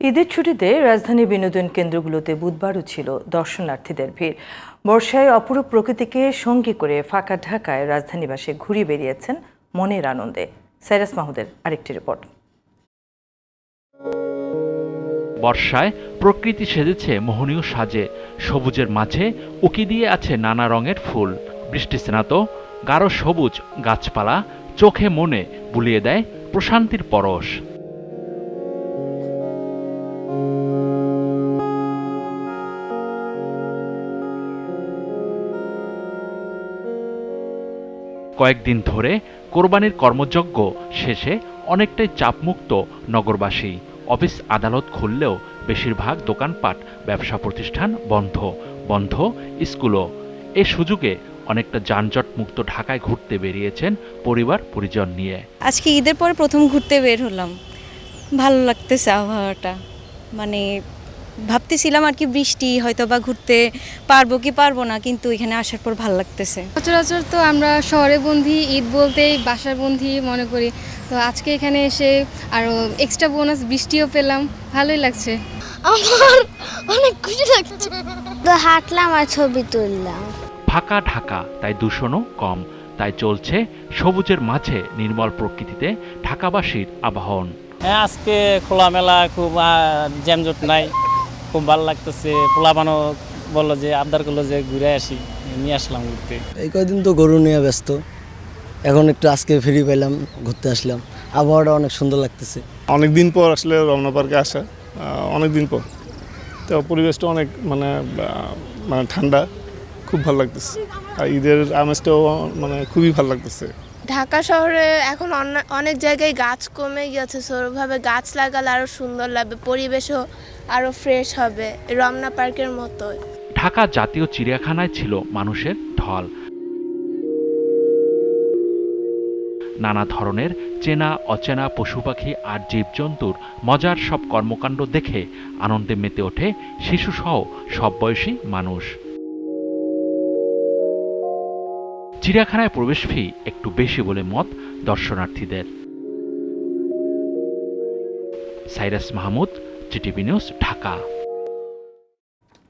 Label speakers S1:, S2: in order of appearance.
S1: ঈদের ছুটিতে রাজধানী বিনোদন কেন্দ্রগুলোতে বুধবারও ছিল দর্শনার্থীদের ভিড়। বর্ষায় অপরূপ প্রকৃতিকে সঙ্গী করে ফাঁকা ঢাকায় রাজধানীবাসী ঘুরে বেরিয়েছেন মনের আনন্দে। সাইরাস মাহুদের আরেকটি রিপোর্ট।
S2: বর্ষায় প্রকৃতি সেজেছে মোহনীয় সাজে। সবুজের মাঝে উকি দিয়ে আছে নানা রঙের ফুল। বৃষ্টি স্নাত, গাঢ় সবুজ গাছপালা চোখে মনে বুলিয়ে দেয় প্রশান্তির পরশ। কয়েকদিন ধরে কোরবানির কর্মযজ্ঞ শেষে অনেকটাই চাপমুক্ত নগরবাসী। অফিস আদালত খুললেও বেশিরভাগ দোকানপাট, ব্যবসা প্রতিষ্ঠান বন্ধ বন্ধ স্কুলও। এ সুযোগে অনেকটা যানজট মুক্ত ঢাকায় ঘুরতে বেরিয়েছেন পরিবার পরিজন নিয়ে।
S3: আজকে ঈদের পরে প্রথম ঘুরতে বের হলাম। ভালো লাগতেছে আবহাওয়াটা। মানে ভাবতেছিলাম আর কি বৃষ্টি হয়তো বা ঘুরতে পারব কি পারব না কিন্তু এখানে আসার পর ভালো লাগতেছে।
S4: সচরাচর তো আমরা শহরে বন্ধি ঈদ বলতেই বাসার বন্ধি মনে করি। তো আজকে এখানে এসে আরও এক্সট্রা বোনাস বৃষ্টিও পেলাম ভালোই লাগছে।
S5: আমার অনেক খুশি লাগছে। তো হাঁটলাম আর ছবি তুললাম।
S2: ফাঁকা ঢাকা তাই দূষণও কম তাই চলছে সবুজের মাঝে নির্মল প্রকৃতিতে ঢাকাবাসীর আবাহন।
S6: হ্যাঁ আজকে খোলামেলা খুব জ্যামজট নাই। খুব ভালো লাগতেছে। পোলাপানও বলল যে আবদার করল যে ঘুরে আসি নিয়ে আসলাম ঘুরতে।
S7: এই কয়দিন তো গরু নিয়ে ব্যস্ত। এখন একটু আজকে ফ্রি পেলাম ঘুরতে আসলাম। আবহাওয়াটা অনেক সুন্দর লাগতেছে।
S8: অনেক দিন পর আসলে রমনা পার্কে আসা অনেক দিন পর। তো পরিবেশটা অনেক মানে মানে ঠান্ডা খুব ভালো লাগতেছে। আর ঈদের আমেজটাও মানে খুবই ভালো লাগতেছে।
S9: ঢাকা শহরে এখন অনেক জায়গায় গাছ কমে গেছে সৌরভাবে গাছ লাগালে আরও সুন্দর লাগবে, পরিবেশও আরও ফ্রেশ হবে, রমনা পার্কের মতো।
S2: ঢাকা জাতীয় চিড়িয়াখানায় ছিল মানুষের ঢল। নানা ধরনের চেনা, অচেনা পশু পাখি আর জীবজন্তুর মজার সব কর্মকাণ্ড দেখে আনন্দে মেতে ওঠে শিশুসহ সব বয়সী মানুষ। চিড়িয়াখানায় প্রবেশ ফি একটু বেশি বলে মত দর্শনার্থীদের। Cyrus Mahmud GTV news Dhaka.